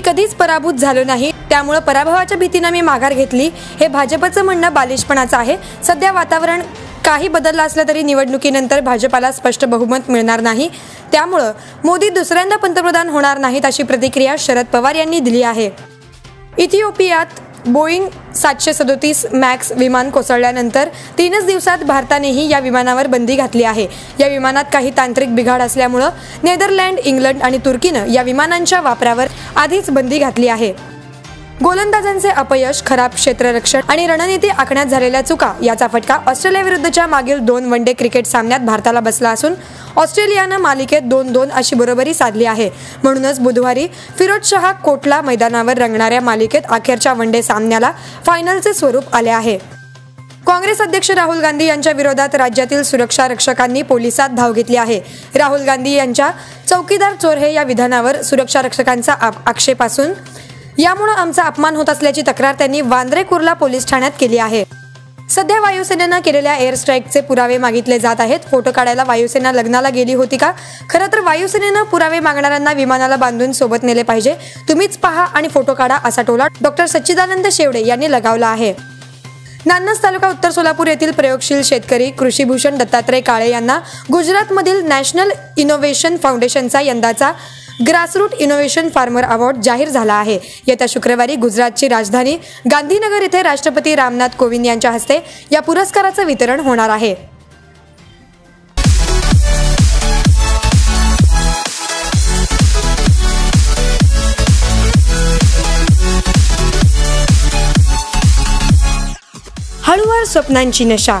मी कधीच पराभूत झालो नाही. त्यामुळं पराभवाच्या भीतीनं मी माघार घेतली. हे भाजपचं म्हणणं बालिशपणाचं आहे. सध्या वातावरण काही बदललं असलं तरी निवडणुकीनंतर भाजपाला स्पष्ट बहुमत मिळणार नाही. त्यामुळं मोदी दुसऱ्यांदा पंतप्रधान होणार नाहीत अशी प्रतिक्रिया शरद पवार यांनी दिली आहे. इथिओपियात बोईंग सातशे सदोतीस मॅक्स विमान कोसळल्यानंतर तीनच दिवसात भारतानेही या विमानावर बंदी घातली आहे. या विमानात काही तांत्रिक बिघाड असल्यामुळं नेदरलँड इंग्लंड आणि तुर्कीनं या विमानांच्या वापरावर आधीच बंदी घातली आहे. गोलंदाजांचे अपयश खराब क्षेत्ररक्षण आणि रणनीती आखण्यात झालेल्या चुका याचा फटका ऑस्ट्रेलियाविरुद्धच्या मागील दोन वन डे क्रिकेट सामन्यात भारताला बसला असून ऑस्ट्रेलियानं मालिकेत दोन दोन अशी बरोबरी साधली आहे. म्हणूनच बुधवारी फिरोजशहा कोटला मैदानावर रंगणाऱ्या मालिकेत अखेरच्या वन डे सामन्याला फायनलचे स्वरूप आले आहे. काँग्रेस अध्यक्ष राहुल गांधी यांच्या विरोधात राज्यातील सुरक्षा रक्षकांनी पोलिसात धाव घेतली आहे. राहुल गांधी यांच्या चौकीदार चोर हे या विधानावर सुरक्षा रक्षकांचा आप- आक्षेप असून यामुळे आमचा अपमान होत असल्याची तक्रार त्यांनी वांद्रे कुर्ला पोलीस ठाण्यात केली आहे. सध्या वायुसेनेनं केलेल्या एअर स्ट्राईकचे पुरावे मागितले जात आहेत. फोटो काढायला वायुसेना लग्नाला गेली होती का? खरं तर वायुसेनेनं पुरावे मागणाऱ्यांना विमानाला बांधून सोबत नेले पाहिजे. तुम्हीच पहा आणि फोटो काढा असा टोला डॉक्टर सच्चिदानंद शेवडे यांनी लगावला आहे. नान्नस तालुका उत्तर सोलापूर येथील प्रयोगशील शेतकरी कृषीभूषण दत्तात्रय काळे यांना गुजरातमधील नॅशनल इनोव्हेशन फाउंडेशनचा यंदाचा ग्रासरूट इनोव्हेशन फार्मर अवॉर्ड जाहीर झाला आहे. येत्या शुक्रवारी गुजरातची राजधानी गांधीनगर येथे राष्ट्रपती रामनाथ कोविंद यांच्या हस्ते या पुरस्काराचं वितरण होणार आहे. हळूवार स्वप्नांची नशा